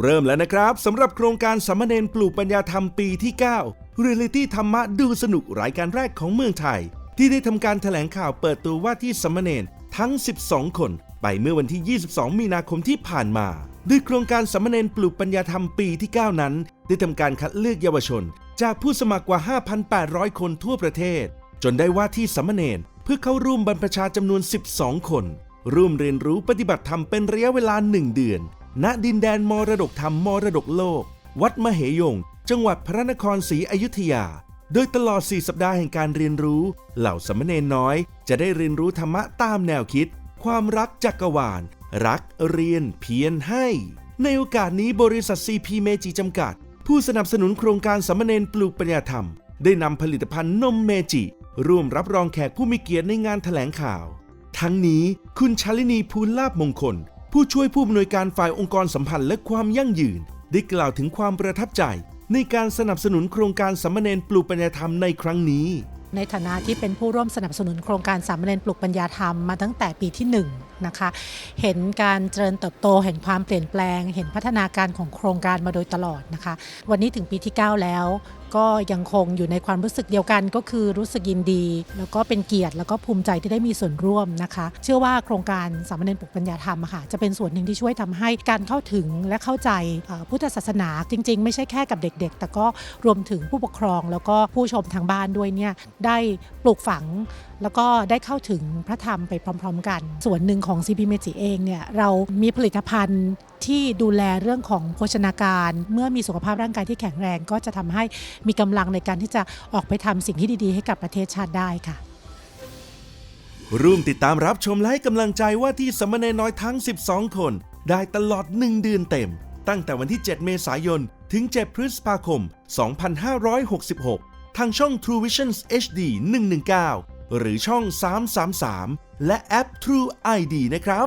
เริ่มแล้วนะครับสำหรับโครงการสามเณรปลูกปัญญาธรรมปีที่ 9 เรียลิตี้ธรรมะดูสนุกรายการแรกของเมืองไทย ที่ได้ทำการแถลงข่าวเปิดตัวว่าที่สามเณรทั้ง 12 คน ไปเมื่อวันที่ 22 มีนาคมที่ผ่านมาด้วยโครงการสามเณรปลูกปัญญาธรรมปีที่ 9 นั้น ได้ทำการคัดเลือกเยาวชน จากผู้สมัครกว่า 5,800 คนทั่วประเทศ จนได้ว่าที่สามเณรเพื่อเข้าร่วมบรรพชาจำนวน 12 คน ร่วมเรียนรู้ปฏิบัติธรรมเป็นระยะเวลา 1 เดือน ณดินแดนมรดกธรรมมรดกโลก วัดมเหยง จังหวัดพระนครศรีอยุธยา โดยตลอด 4 สัปดาห์แห่งการเรียนรู้ เหล่าสามเณรน้อย จะได้เรียนรู้ธรรมะตามแนวคิด ความรักจักรวาล รักเรียนเพียรให้ ในโอกาสนี้บริษัท CP เมจิจำกัด ผู้สนับสนุนโครงการสามเณรปลูกปัญญาธรรม ได้นำผลิตภัณฑ์นมเมจิ ร่วมรับรองแขกผู้มีเกียรติในงานแถลงข่าว ทั้งนี้คุณชาลินีภูลลาบมงคล ผู้ช่วยผู้อำนวยการฝ่ายองค์กรสัมพันธ์และความยั่งยืน ได้กล่าวถึงความประทับใจ ในการสนับสนุนโครงการสามมเณรปลูกปัญญาธรรมในครั้งนี้ ในฐานะที่เป็นผู้ร่วมสนับสนุนโครงการสามเณรปลุกปัญญาธรรมมาตั้งแต่ปีที่ 1 นะคะ เห็นการเจริญเติบโตเห็นความเปลี่ยนแปลง เห็นพัฒนาการของโครงการมาโดยตลอดนะคะ วันนี้ถึงปีที่ 9 แล้ว ก็ยังคงอยู่ในความรู้สึกเดียวกันก็คือรู้สึกยินดี แล้วก็เป็นเกียรติแล้วก็ภูมิใจที่ได้มีส่วนร่วมนะคะ เชื่อว่าโครงการสามเณรปลุกปัญญาธรรมค่ะจะเป็นส่วนหนึ่งที่ช่วยทำให้การเข้าถึงและเข้าใจพุทธศาสนาจริง ๆ ไม่ใช่แค่กับเด็ก ๆ แต่ก็รวมถึงผู้ปกครองแล้วก็ผู้ชมทางบ้านด้วยเนี่ยได้ปลูกฝัง แล้วก็ได้เข้าถึงพระธรรมไปพร้อม ๆ กัน ส่วนหนึ่งของ CP m e j i เองเนี่ยเรามีผลิตภัณฑ์ที่ดูแลเรื่องของโภชนาการ เมื่อมีสุขภาพร่างกายที่แข็งแรง ก็จะทำให้มีกำลังในการที่จะออกไปทำสิ่งที่ดีๆ ให้กับประเทศชาติได้ค่ะร่วมติดตามรับชมและให้กำลังใจว่าที่สมณรน้อยทั้ง 12 คน ได้ตลอด 1 เดือนเต็ม ตั้งแต่วันที่ 7 เมษายน ถึง 7 พฤษภาคม 2566 ทางช่อง True Visions HD 119 หรือช่อง 333 และแอป True ID นะครับ